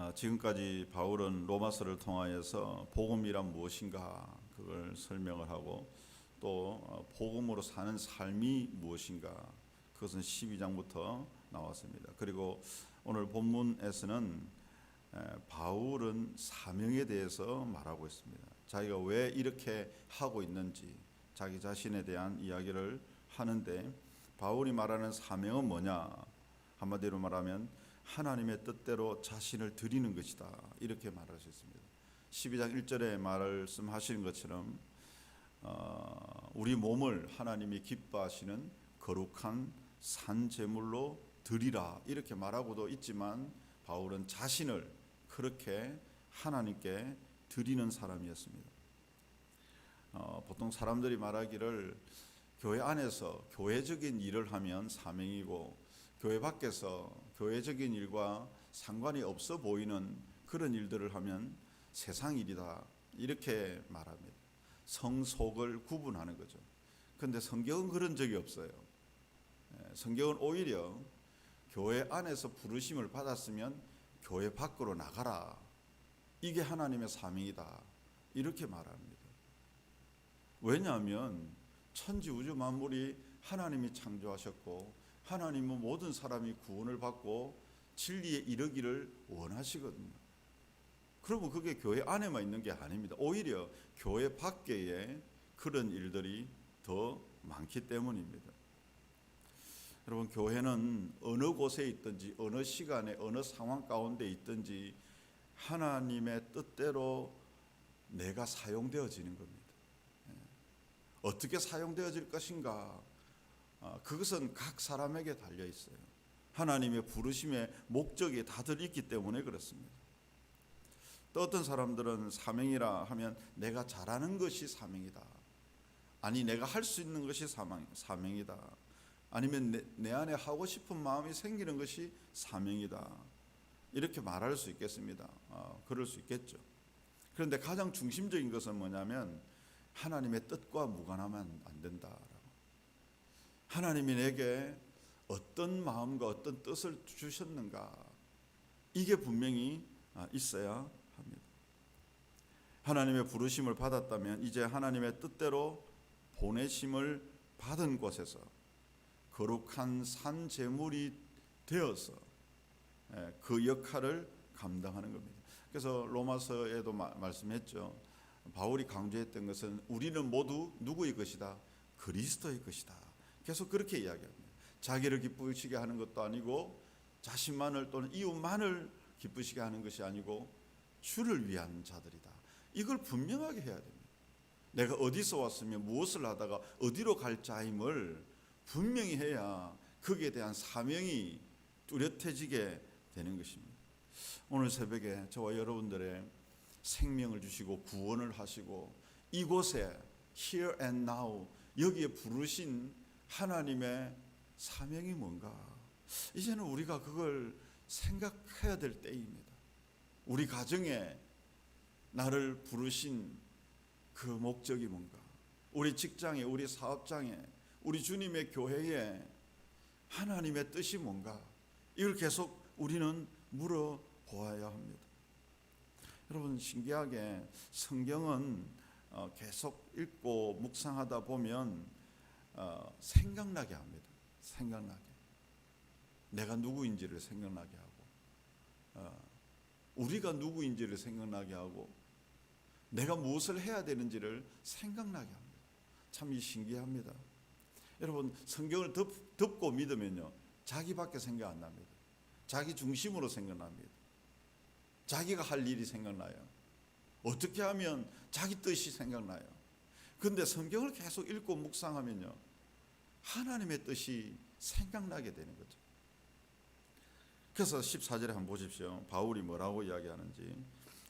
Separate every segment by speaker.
Speaker 1: 아, 지금까지 바울은 로마서를 통하여서 복음이란 무엇인가 그걸 설명을 하고 또 어, 복음으로 사는 삶이 무엇인가 그것은 12장부터 나왔습니다. 그리고 오늘 본문에서는 에, 바울은 사명에 대해서 말하고 있습니다. 자기가 왜 이렇게 하고 있는지 자기 자신에 대한 이야기를 하는데 바울이 말하는 사명은 뭐냐? 한마디로 말하면 하나님의 뜻대로 자신을 드리는 것이다. 이렇게 있습니다. 12장 1절에 말씀하시는 것처럼 어, 우리 몸을 하나님이 기뻐하시는 거룩한 산 제물로 드리라 이렇게 말하고도 있지만 바울은 자신을 그렇게 하나님께 드리는 사람이었습니다. 어, 보통 사람들이 말하기를 교회 안에서 교회적인 일을 하면 사명이고 교회 밖에서 교회적인 일과 상관이 없어 보이는 그런 일들을 하면 세상 일이다 이렇게 말합니다. 성속을 구분하는 거죠. 근데 성경은 그런 적이 없어요. 예, 성경은 오히려 교회 안에서 부르심을 받았으면 교회 밖으로 나가라. 이게 하나님의 사명이다. 이렇게 말합니다. 왜냐하면 천지 우주 만물이 하나님이 창조하셨고 하나님은 모든 사람이 구원을 받고 진리에 이르기를 원하시거든요. 그러면 그게 교회 안에만 있는 게 아닙니다. 오히려 교회 밖에 그런 일들이 더 많기 때문입니다. 여러분 교회는 어느 곳에 있든지 어느 시간에 어느 상황 가운데 있든지 하나님의 뜻대로 내가 사용되어지는 겁니다. 예. 어떻게 사용되어질 것인가? 아, 그것은 각 사람에게 달려 있어요. 하나님의 부르심의 목적이 다들 있기 때문에 그렇습니다. 또 어떤 사람들은 사명이라 하면 내가 잘하는 것이 사명이다. 아니 내가 할 수 있는 것이 사명, 사명이다. 아니면 내, 내 안에 하고 싶은 마음이 생기는 것이 사명이다. 이렇게 말할 수 있겠습니다. 어, 그럴 수 있겠죠. 그런데 가장 중심적인 것은 뭐냐면 하나님의 뜻과 무관하면 안 된다라고. 하나님이 내게 어떤 마음과 어떤 뜻을 주셨는가 이게 분명히 아, 있어야 합니다. 하나님의 부르심을 받았다면 이제 하나님의 뜻대로 보내심을 받은 곳에서 거룩한 산 제물이 되어서 예, 그 역할을 감당하는 겁니다. 그래서 로마서에도 마, 말씀했죠. 바울이 강조했던 것은 우리는 모두 누구의 것이다? 그리스도의 것이다. 계속 그렇게 이야기합니다. 자기를 기쁘시게 하는 것도 아니고 자신만을 또는 이웃만을 기쁘시게 하는 것이 아니고 주를 위한 자들이다. 이걸 분명하게 해야 됩니다. 내가 어디서 왔으며 무엇을 하다가 어디로 갈 자임을 분명히 해야 거기에 대한 사명이 뚜렷해지게 되는 것입니다. 오늘 새벽에 저와 여러분들의 생명을 주시고 구원을 하시고 이곳에 here and now 여기에 부르신 하나님의 사명이 뭔가 이제는 우리가 그걸 생각해야 될 때입니다. 우리 가정에 나를 부르신 그 목적이 뭔가 우리 직장에 우리 사업장에 우리 주님의 교회에 하나님의 뜻이 뭔가 이걸 계속 우리는 물어보아야 합니다. 여러분 신기하게 성경은 어, 계속 읽고 묵상하다 보면 어, 생각나게 합니다. 생각나게. 내가 누구인지를 생각나게 하고, 어, 우리가 누구인지를 생각나게 하고, 내가 무엇을 해야 되는지를 생각나게 합니다. 참 이 신기합니다. 여러분 성경을 덮, 덮고 믿으면요 자기밖에 생각 안 납니다. 자기 중심으로 생각납니다. 자기가 할 일이 생각나요. 어떻게 하면 자기 뜻이 생각나요. 근데 성경을 계속 읽고 묵상하면요 하나님의 뜻이 생각나게 되는 거죠. 그래서 14절에 한번 보십시오. 바울이 뭐라고 이야기하는지.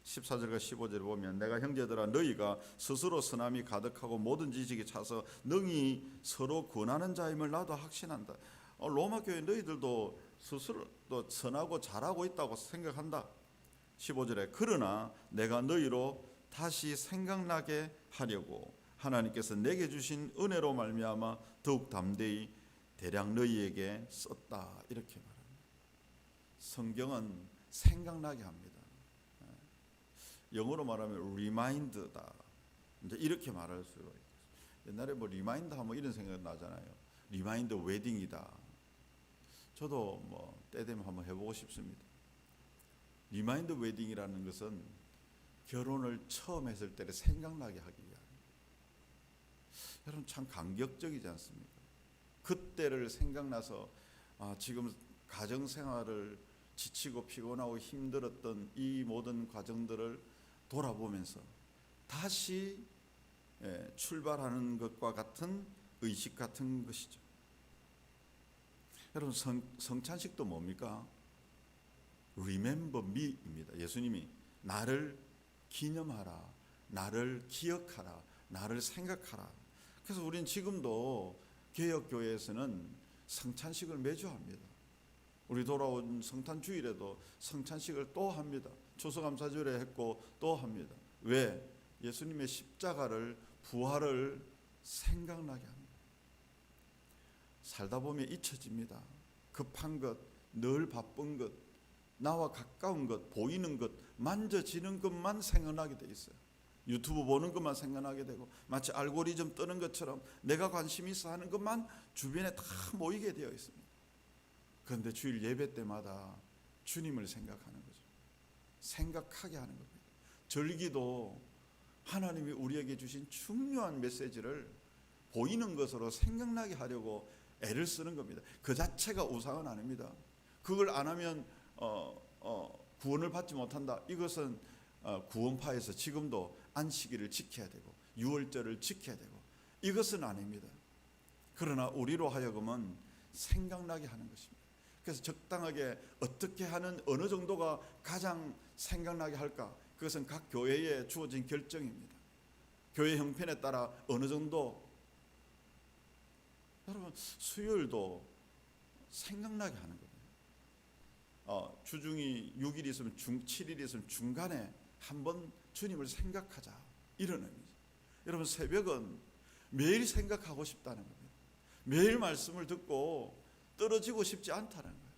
Speaker 1: 14절과 15절을 보면 내가 형제들아 너희가 스스로 선함이 가득하고 모든 지식이 차서 능히 서로 권하는 자임을 나도 확신한다. 어, 로마 교회 너희들도 스스로 또 선하고 잘하고 있다고 생각한다. 15절에 그러나 내가 너희로 다시 생각나게 하려고 하나님께서 내게 주신 은혜로 말미암아 더욱 담대히 대략 너희에게 썼다 이렇게 말합니다. 성경은 생각나게 합니다. 영어로 말하면 리마인드다. 이제 이렇게 말할 수가 있어요. 옛날에 뭐 리마인드 하면 이런 생각 나잖아요. 리마인드 웨딩이다. 저도 뭐 때 되면 한번 해보고 싶습니다. 리마인드 웨딩이라는 것은 결혼을 처음 했을 때를 생각나게 하기 위한. 여러분 참 감격적이지 않습니까? 그때를 생각나서 아, 지금 가정 생활을 지치고 피곤하고 힘들었던 이 모든 과정들을 돌아보면서 다시 예, 출발하는 것과 같은 의식 같은 것이죠. 여러분 성, 성찬식도 뭡니까? Remember me입니다. 예수님이 나를 기념하라, 나를 기억하라, 나를 생각하라. 그래서 우리는 지금도 개혁 교회에서는 성찬식을 매주 합니다. 우리 돌아온 성탄 주일에도 성찬식을 또 합니다. 추수감사절에 했고 또 합니다. 왜? 예수님의 십자가를 부활을 생각나게 합니다. 살다 보면 잊혀집니다. 급한 것, 늘 바쁜 것, 나와 가까운 것, 보이는 것, 만져지는 것만 생각나게 돼 있어요. 유튜브 보는 것만 생각나게 되고 마치 알고리즘 뜨는 것처럼 내가 관심 있어 하는 것만 주변에 다 모이게 되어 있습니다. 그런데 주일 예배 때마다 주님을 생각하는 거죠. 생각하게 하는 겁니다. 절기도 하나님이 우리에게 주신 중요한 메시지를 보이는 것으로 생각나게 하려고 애를 쓰는 겁니다. 그 자체가 우상은 아닙니다. 그걸 안 하면 어, 어, 구원을 받지 못한다. 이것은 어, 구원파에서 지금도 안식일을 지켜야 되고 유월절을 지켜야 되고 이것은 아닙니다. 그러나 우리로 하여금은 생각나게 하는 것입니다. 그래서 적당하게 어떻게 하는 어느 정도가 가장 생각나게 할까? 그것은 각 교회에 주어진 결정입니다. 교회 형편에 따라 어느 정도 여러분 수요일도 생각나게 하는 겁니다. 어, 주중이 6일 있으면 중 7일 있으면 중간에 한번 주님을 생각하자 이런 의미죠. 여러분 새벽은 매일 생각하고 싶다는 겁니다. 매일 말씀을 듣고 떨어지고 싶지 않다는 거예요.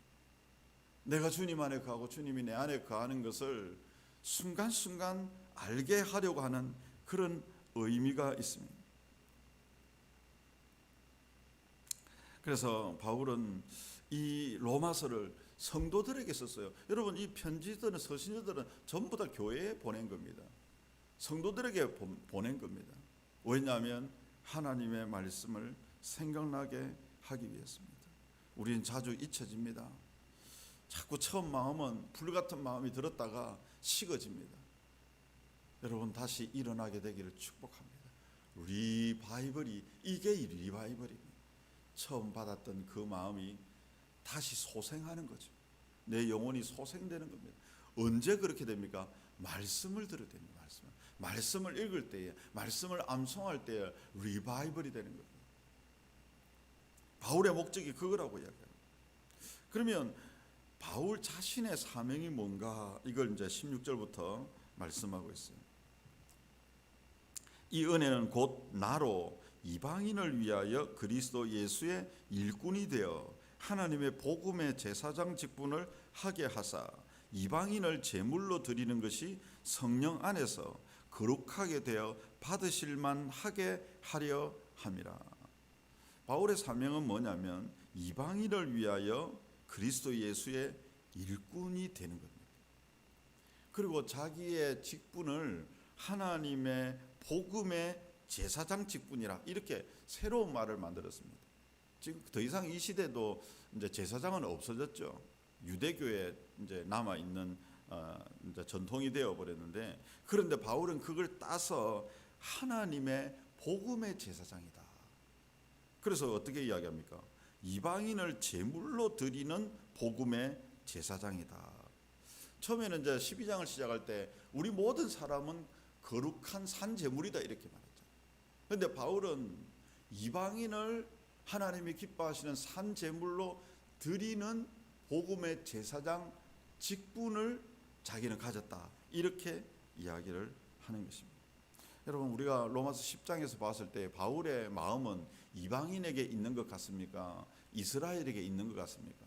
Speaker 1: 내가 주님 안에 거하고 주님이 내 안에 거하는 것을 순간순간 알게 하려고 하는 그런 의미가 있습니다. 그래서 바울은 이 로마서를 성도들에게 썼어요. 여러분 이 편지들은 서신들은 전부 다 교회에 보낸 겁니다. 성도들에게 보- 보낸 겁니다. 왜냐하면 하나님의 말씀을 생각나게 하기 위해서입니다. 우리는 자주 잊혀집니다. 자꾸 처음 마음은 불 같은 마음이 들었다가 식어집니다. 여러분 다시 일어나게 되기를 축복합니다. 리바이벌이 이게 리바이벌입니다. 처음 받았던 그 마음이 다시 소생하는 거죠. 내 영혼이 소생되는 겁니다. 언제 그렇게 됩니까? 말씀을 들을 때입니다. 말씀을. 말씀을 읽을 때에, 말씀을 암송할 때에 리바이벌이 되는 겁니다. 바울의 목적이 그거라고 이야기해요. 그러면 바울 자신의 사명이 뭔가 이걸 이제 16절부터 말씀하고 있어요. 이 은혜는 곧 나로 이방인을 위하여 그리스도 예수의 일꾼이 되어 하나님의 복음의 제사장 직분을 하게 하사 이방인을 제물로 드리는 것이 성령 안에서 거룩하게 되어 받으실만 하게 하려 함이라. 바울의 사명은 뭐냐면 이방인을 위하여 그리스도 예수의 일꾼이 되는 겁니다. 그리고 자기의 직분을 하나님의 복음의 제사장 직분이라 이렇게 새로운 말을 만들었습니다. 지금 더 이상 이 시대도 이제 제사장은 없어졌죠. 유대교에 이제 남아 있는 어, 이제 전통이 되어 버렸는데 그런데 바울은 그걸 따서 하나님의 복음의 제사장이다. 그래서 어떻게 이야기합니까? 이방인을 제물로 드리는 복음의 제사장이다. 처음에는 이제 12장을 시작할 때 우리 모든 사람은 거룩한 산 제물이다 이렇게 말했죠. 그런데 바울은 이방인을 하나님이 기뻐하시는 산 제물로 드리는 복음의 제사장 직분을 자기는 가졌다. 이렇게 이야기를 하는 것입니다. 여러분 우리가 로마서 10장에서 봤을 때 바울의 마음은 이방인에게 있는 것 같습니까? 이스라엘에게 있는 것 같습니까?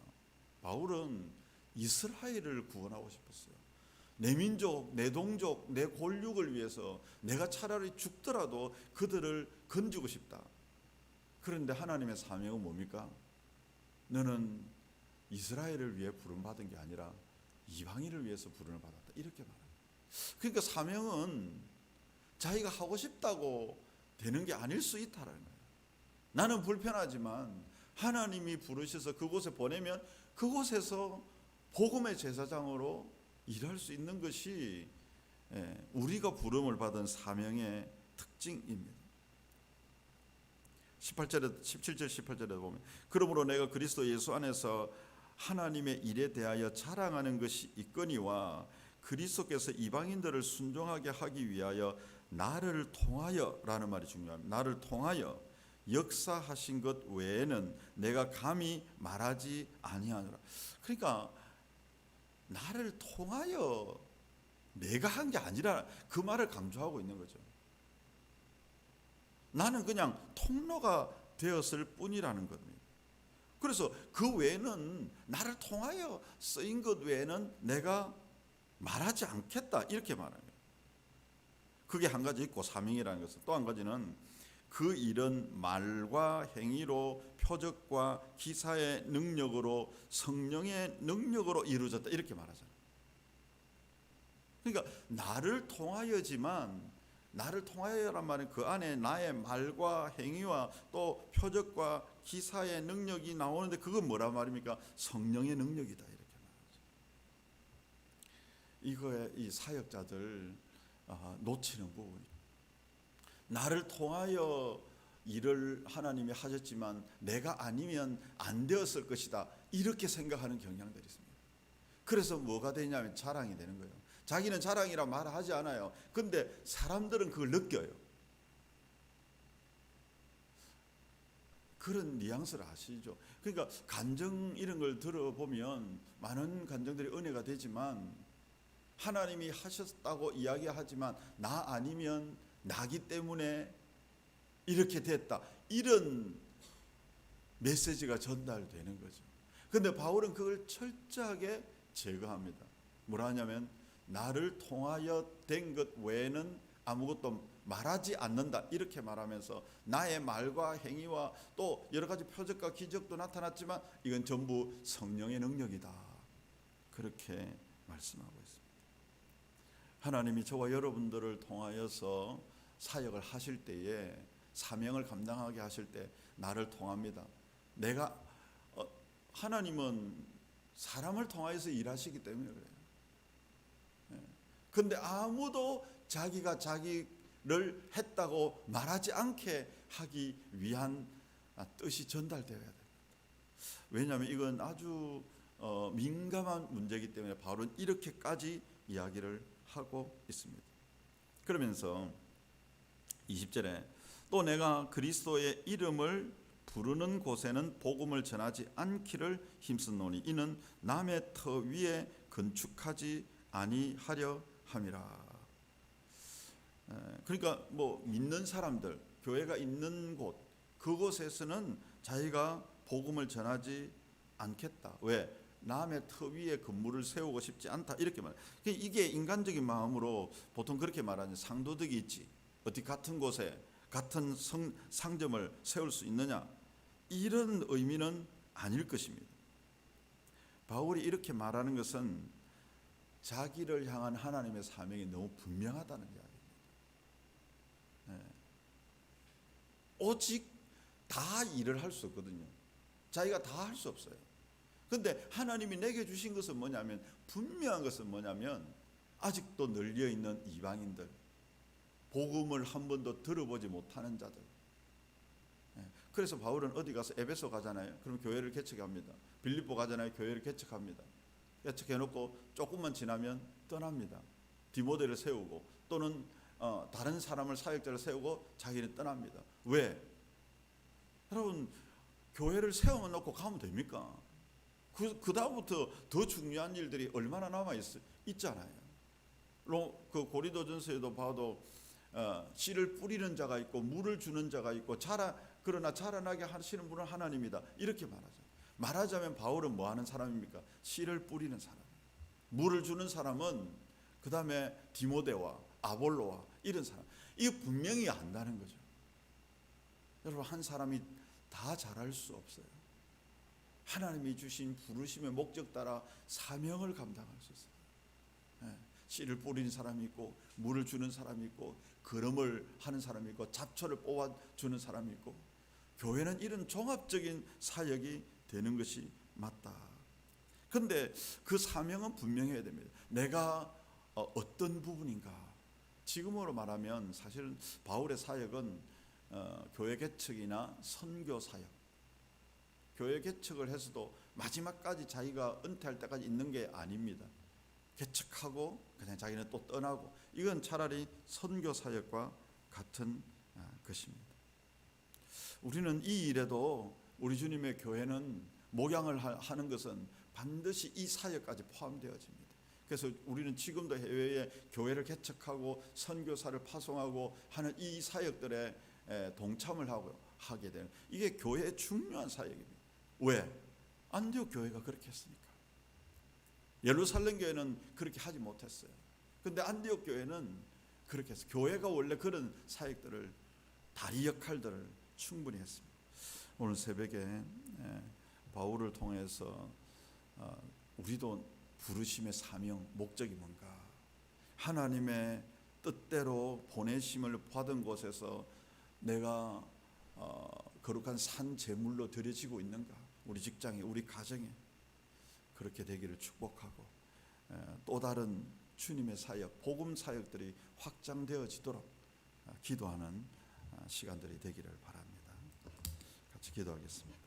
Speaker 1: 바울은 이스라엘을 구원하고 싶었어요. 내 민족, 내 동족, 내 골육을 위해서 내가 차라리 죽더라도 그들을 건지고 싶다. 그런데 하나님의 사명은 뭡니까? 너는 이스라엘을 위해 부름 받은 게 아니라 이방인을 위해서 부름을 받았다. 이렇게 말합니다. 그러니까 사명은 자기가 하고 싶다고 되는 게 아닐 수 있다라는 거예요. 나는 불편하지만 하나님이 부르셔서 그곳에 보내면 그곳에서 복음의 제사장으로 일할 수 있는 것이 예, 우리가 부름을 받은 사명의 특징입니다. 18절에 17절 18절에 보면 그러므로 내가 그리스도 예수 안에서 하나님의 일에 대하여 자랑하는 것이 있거니와 그리스도께서 이방인들을 순종하게 하기 위하여 나를 통하여라는 말이 중요합니다. 나를 통하여 역사하신 것 외에는 내가 감히 말하지 아니하노라. 그러니까 나를 통하여 내가 한 게 아니라 그 말을 강조하고 있는 거죠. 나는 그냥 통로가 되었을 뿐이라는 겁니다. 그래서 그 외에는 나를 통하여 쓰인 것 외에는 내가 말하지 않겠다 이렇게 말합니다. 그게 한 가지 있고 사명이라는 것은 또 한 가지는 그 일은 말과 행위로 표적과 기사의 능력으로 성령의 능력으로 이루어졌다 이렇게 말하잖아요. 그러니까 나를 통하여지만 나를 통하여란 말은 그 안에 나의 말과 행위와 또 표적과 기사의 능력이 나오는데 그건 뭐란 말입니까? 성령의 능력이다 이렇게 말하죠. 이거에 이 사역자들 아, 놓치는 부분이 나를 통하여 일을 하나님이 하셨지만 내가 아니면 안 되었을 것이다 이렇게 생각하는 경향들이 있습니다. 그래서 뭐가 되냐면 자랑이 되는 거예요. 자기는 자랑이라 말하지 않아요. 근데 사람들은 그걸 느껴요. 그런 뉘앙스를 아시죠? 그러니까 간증 이런 걸 들어보면 많은 간증들이 은혜가 되지만 하나님이 하셨다고 이야기하지만 나 아니면 나기 때문에 이렇게 됐다. 이런 메시지가 전달되는 거죠. 근데 바울은 그걸 철저하게 제거합니다. 뭐라 하냐면 나를 통하여 된 것 외에는 아무것도 말하지 않는다 이렇게 말하면서 나의 말과 행위와 또 여러 가지 표적과 기적도 나타났지만 이건 전부 성령의 능력이다 그렇게 말씀하고 있습니다. 하나님이 저와 여러분들을 통하여서 사역을 하실 때에 사명을 감당하게 하실 때 나를 통합니다. 내가 어, 하나님은 사람을 통하여서 일하시기 때문에 그래요. 근데 아무도 자기가 자기를 했다고 말하지 않게 하기 위한 뜻이 전달되어야 됩니다. 왜냐하면 이건 아주 어, 민감한 문제이기 때문에 바울은 이렇게까지 이야기를 하고 있습니다. 그러면서 20절에 또 내가 그리스도의 이름을 부르는 곳에는 복음을 전하지 않기를 힘쓰노니 이는 남의 터 위에 건축하지 아니하려 함이라. 그러니까 뭐 믿는 사람들 교회가 있는 곳 그곳에서는 자기가 복음을 전하지 않겠다. 왜? 남의 터 위에 건물을 세우고 싶지 않다 이렇게 말. 이게 인간적인 마음으로 보통 그렇게 말하는 상도덕이 있지. 어디 같은 곳에 같은 성, 상점을 세울 수 있느냐? 이런 의미는 아닐 것입니다. 바울이 이렇게 말하는 것은 자기를 향한 하나님의 사명이 너무 분명하다는 이야기입니다. 네. 오직 다 일을 할 수 없거든요. 자기가 다 할 수 없어요. 근데 하나님이 내게 주신 것은 뭐냐면 분명한 것은 뭐냐면 아직도 널려 있는 이방인들 복음을 한 번도 들어보지 못하는 자들. 네. 그래서 바울은 어디 가서 에베소 가잖아요. 그럼 교회를 개척합니다. 빌립보 가잖아요. 교회를 개척합니다. 개척해놓고 조금만 지나면 떠납니다. 디모데를 세우고 또는 어, 다른 사람을 사역자를 세우고 자기는 떠납니다. 왜? 여러분 교회를 세워 놓고 가면 됩니까? 그, 그 다음부터 더 중요한 일들이 얼마나 남아 있, 있잖아요. 그 고리도전서에도 봐도 어, 씨를 뿌리는 자가 있고 물을 주는 자가 있고 자라 그러나 자라나게 하시는 분은 하나님이다 이렇게 말하죠. 말하자면 바울은 뭐 하는 사람입니까? 씨를 뿌리는 사람. 물을 주는 사람은 그 다음에 디모데와 아볼로와 이런 사람 이거 분명히 안다는 거죠. 여러분 한 사람이 다 잘할 수 없어요. 하나님이 주신 부르심의 목적 따라 사명을 감당할 수 있어요. 예, 씨를 뿌리는 사람이 있고 물을 주는 사람이 있고 걸음을 하는 사람이 있고 잡초를 뽑아 주는 사람이 있고 교회는 이런 종합적인 사역이 되는 것이 맞다. 근데 그 사명은 분명해야 됩니다. 내가 어, 어떤 부분인가? 지금으로 말하면 사실 바울의 사역은 어, 교회 개척이나 선교 사역. 교회 개척을 해서도 마지막까지 자기가 은퇴할 때까지 있는 게 아닙니다. 개척하고 그냥 자기는 또 떠나고 이건 차라리 선교 사역과 같은 아, 것입니다. 우리는 이 일에도 우리 주님의 교회는 목양을 하- 하는 것은 반드시 이 사역까지 포함되어집니다. 그래서 우리는 지금도 해외에 교회를 개척하고 선교사를 파송하고 하는 이 사역들에 에, 동참을 하고 하게 되는 이게 교회의 중요한 사역입니다. 왜? 안디옥 교회가 그렇게 했으니까. 예루살렘 교회는 그렇게 하지 못했어요. 근데 안디옥 교회는 그렇게 했어요. 교회가 원래 그런 사역들을 다리 역할들을 충분히 했습니다. 오늘 새벽에 에, 바울을 통해서 어, 우리도 부르심의 사명 목적이 뭔가? 하나님의 뜻대로 보내심을 받은 곳에서 내가 어, 거룩한 산 제물로 드려지고 있는가? 우리 직장에 우리 가정에. 그렇게 되기를 축복하고 에, 또 다른 주님의 사역 복음 사역들이 확장되어지도록 아, 기도하는 아, 시간들이 되기를 바랍니다. 같이 기도하겠습니다.